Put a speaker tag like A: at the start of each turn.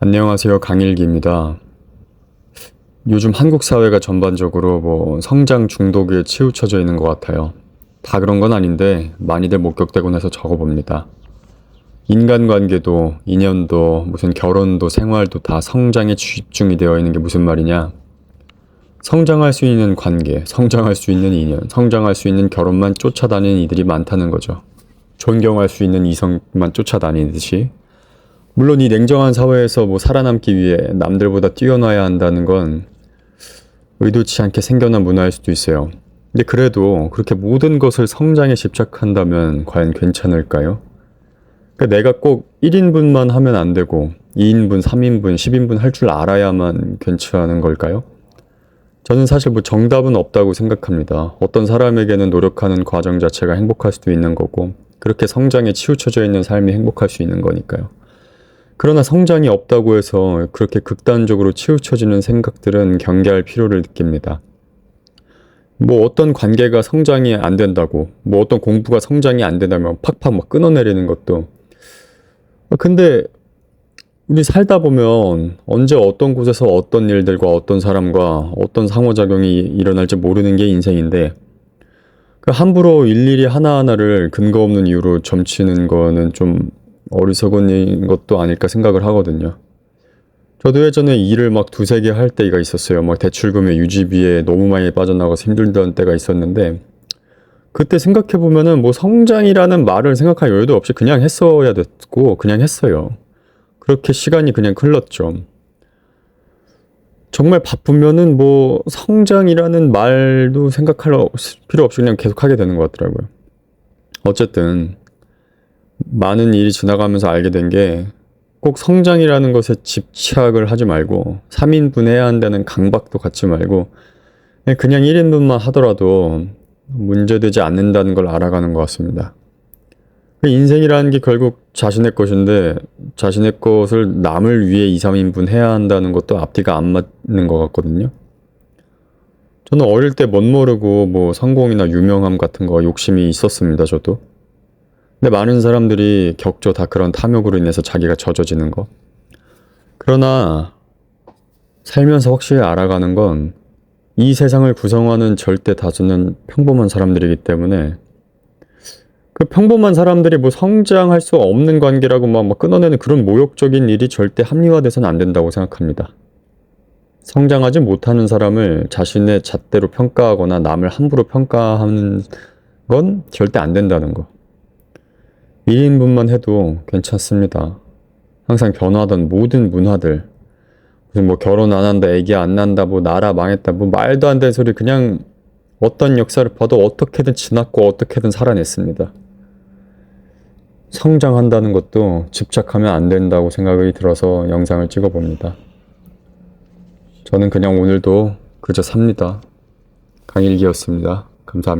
A: 안녕하세요. 강일기입니다. 요즘 한국 사회가 전반적으로 뭐 성장 중독에 치우쳐져 있는 것 같아요. 다 그런 건 아닌데 많이들 목격되곤 해서 적어봅니다. 인간관계도, 인연도, 무슨 결혼도, 생활도 다 성장에 집중이 되어 있는 게 무슨 말이냐? 성장할 수 있는 관계, 성장할 수 있는 인연, 성장할 수 있는 결혼만 쫓아다니는 이들이 많다는 거죠. 존경할 수 있는 이성만 쫓아다니듯이 물론 이 냉정한 사회에서 뭐 살아남기 위해 남들보다 뛰어나야 한다는 건 의도치 않게 생겨난 문화일 수도 있어요. 근데 그래도 그렇게 모든 것을 성장에 집착한다면 과연 괜찮을까요? 그러니까 내가 꼭 1인분만 하면 안 되고 2인분, 3인분, 10인분 할 줄 알아야만 괜찮은 걸까요? 저는 사실 뭐 정답은 없다고 생각합니다. 어떤 사람에게는 노력하는 과정 자체가 행복할 수도 있는 거고 그렇게 성장에 치우쳐져 있는 삶이 행복할 수 있는 거니까요. 그러나 성장이 없다고 해서 그렇게 극단적으로 치우쳐지는 생각들은 경계할 필요를 느낍니다. 뭐 어떤 관계가 성장이 안 된다고, 뭐 어떤 공부가 성장이 안 된다면 팍팍 막 끊어내리는 것도. 아, 근데 우리 살다 보면 언제 어떤 곳에서 어떤 일들과 어떤 사람과 어떤 상호작용이 일어날지 모르는 게 인생인데, 그 함부로 일일이 하나하나를 근거 없는 이유로 점치는 거는 좀 어리석은 것도 아닐까 생각을 하거든요. 저도 예전에 일을 막 두세 개 할 때가 있었어요. 막 대출금의 유지비에 너무 많이 빠져나가서 힘들던 때가 있었는데, 그때 생각해보면은 뭐 성장이라는 말을 생각할 여유도 없이 그냥 했어야 됐고, 그냥 했어요. 그렇게 시간이 그냥 흘렀죠. 정말 바쁘면은 뭐 성장이라는 말도 생각할 필요 없이 그냥 계속 하게 되는 것 같더라고요. 어쨌든, 많은 일이 지나가면서 알게 된 게 꼭 성장이라는 것에 집착을 하지 말고 3인분 해야 한다는 강박도 갖지 말고 그냥 1인분만 하더라도 문제되지 않는다는 걸 알아가는 것 같습니다. 인생이라는 게 결국 자신의 것인데 자신의 것을 남을 위해 2, 3인분 해야 한다는 것도 앞뒤가 안 맞는 것 같거든요. 저는 어릴 때 못 모르고 뭐 성공이나 유명함 같은 거 욕심이 있었습니다, 저도. 근데 많은 사람들이 겪죠. 다 그런 탐욕으로 인해서 자기가 젖어지는 거. 그러나 살면서 확실히 알아가는 건 이 세상을 구성하는 절대 다수는 평범한 사람들이기 때문에 그 평범한 사람들이 뭐 성장할 수 없는 관계라고 막, 막 끊어내는 그런 모욕적인 일이 절대 합리화돼서는 안 된다고 생각합니다. 성장하지 못하는 사람을 자신의 잣대로 평가하거나 남을 함부로 평가하는 건 절대 안 된다는 거. 1인분만 해도 괜찮습니다. 항상 변화하던 모든 문화들, 무슨 뭐 결혼 안 한다, 애기 안 난다, 뭐 나라 망했다, 뭐 말도 안 되는 소리 그냥 어떤 역사를 봐도 어떻게든 지났고 어떻게든 살아냈습니다. 성장한다는 것도 집착하면 안 된다고 생각이 들어서 영상을 찍어 봅니다. 저는 그냥 오늘도 그저 삽니다. 강일기였습니다. 감사합니다.